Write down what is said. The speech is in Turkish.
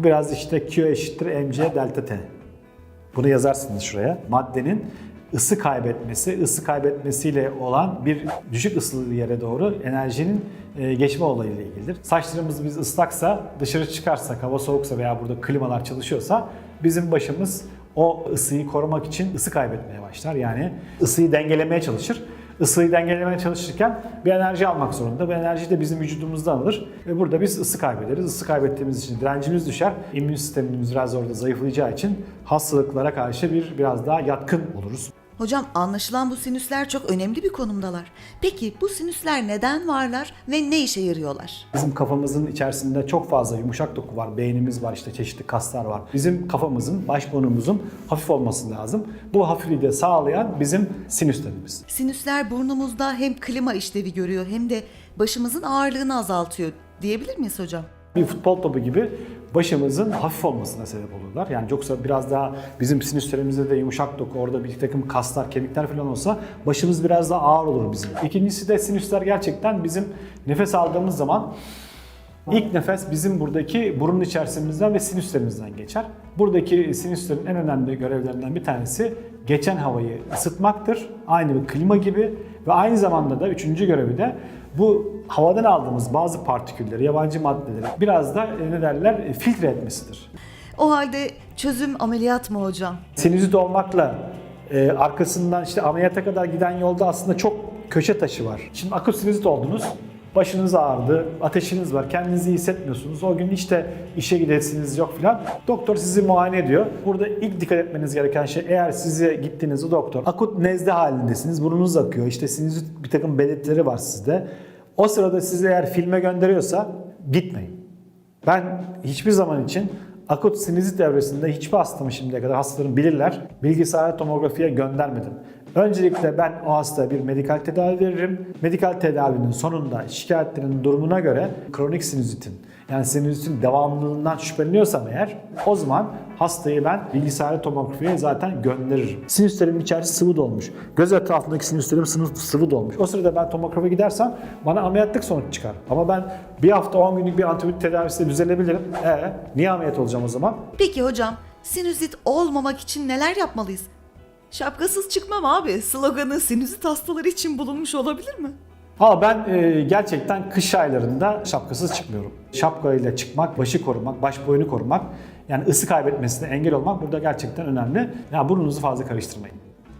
Bu biraz işte Q eşittir mc delta t. Bunu yazarsınız şuraya. Maddenin ısı kaybetmesi, ısı kaybetmesiyle olan bir düşük ısılı yere doğru enerjinin e, geçme olayıyla ilgilidir. Saçlarımız biz ıslaksa, dışarı çıkarsak, hava soğuksa veya burada klimalar çalışıyorsa bizim başımız o ısıyı korumak için ısı kaybetmeye başlar. Yani ısıyı dengelemeye çalışır. Isıyı dengelemeye çalışırken bir enerji almak zorunda. Bu enerji de bizim vücudumuzdan alır ve burada biz ısı kaybederiz. Isı kaybettiğimiz için direncimiz düşer. İmmün sistemimiz biraz orada zayıflayacağı için hastalıklara karşı bir biraz daha yatkın oluruz. Hocam anlaşılan bu sinüsler çok önemli bir konumdalar. Peki bu sinüsler neden varlar ve ne işe yarıyorlar? Bizim kafamızın içerisinde çok fazla yumuşak doku var, beynimiz var, işte çeşitli kaslar var. Bizim kafamızın, baş burnumuzun hafif olması lazım. Bu hafifliği de sağlayan bizim sinüslerimiz. Sinüsler burnumuzda hem klima işlevi görüyor hem de başımızın ağırlığını azaltıyor diyebilir miyiz hocam? Bir futbol topu gibi başımızın hafif olmasına sebep olurlar. Yani yoksa biraz daha bizim sinüslerimizde de yumuşak doku, orada bir takım kaslar, kemikler falan olsa başımız biraz daha ağır olur bizim. İkincisi de sinüsler gerçekten bizim nefes aldığımız zaman İlk nefes bizim buradaki burun içerisimizden ve sinüslerimizden geçer. Buradaki sinüslerin en önemli görevlerinden bir tanesi geçen havayı ısıtmaktır. Aynı bir klima gibi ve aynı zamanda da üçüncü görevi de bu havadan aldığımız bazı partikülleri, yabancı maddeleri biraz da e, ne derler e, filtre etmesidir. O halde çözüm ameliyat mı hocam? Sinüzit olmakla e, arkasından işte ameliyata kadar giden yolda aslında çok köşe taşı var. Şimdi akut sinüzit oldunuz. Başınız ağrıdı, ateşiniz var, kendinizi iyi hissetmiyorsunuz. O gün de işe gidesiniz yok filan. Doktor sizi muayene ediyor. Burada ilk dikkat etmeniz gereken şey eğer size gittiğiniz o doktor akut nezle halindesiniz, burnunuz akıyor, işte sinüzit bir takım belirtileri var sizde. O sırada sizi eğer filme gönderiyorsa gitmeyin. Ben hiçbir zaman için akut sinüzit devresinde hiçbir hastamı şimdiye kadar hastalarım bilirler. Bilgisayar tomografiye göndermedim. Öncelikle ben o hastaya bir medikal tedavi veririm. Medikal tedavinin sonunda şikayetlerinin durumuna göre kronik sinüzitin yani sinüzitin devamlılığından şüpheleniyorsam eğer o zaman hastayı ben bilgisayar tomografiye zaten gönderirim. Sinüslerimin içerisi sıvı dolmuş. Göz etrafındaki sinüslerim sıvı, sıvı dolmuş. O sırada ben tomografiye gidersem bana ameliyatlık sonuç çıkar. Ama ben bir hafta 10 günlük bir antibiyotik tedavisiyle düzelebilirim. E niye ameliyat olacağım o zaman? Peki hocam sinüzit olmamak için neler yapmalıyız? Şapkasız çıkmam abi sloganı sinüzit hastaları için bulunmuş olabilir mi? Ama ben e, gerçekten kış aylarında şapkasız çıkmıyorum. Şapkayla çıkmak, başı korumak, baş boyunu korumak, yani ısı kaybetmesine engel olmak burada gerçekten önemli. Ya burnunuzu fazla karıştırmayın.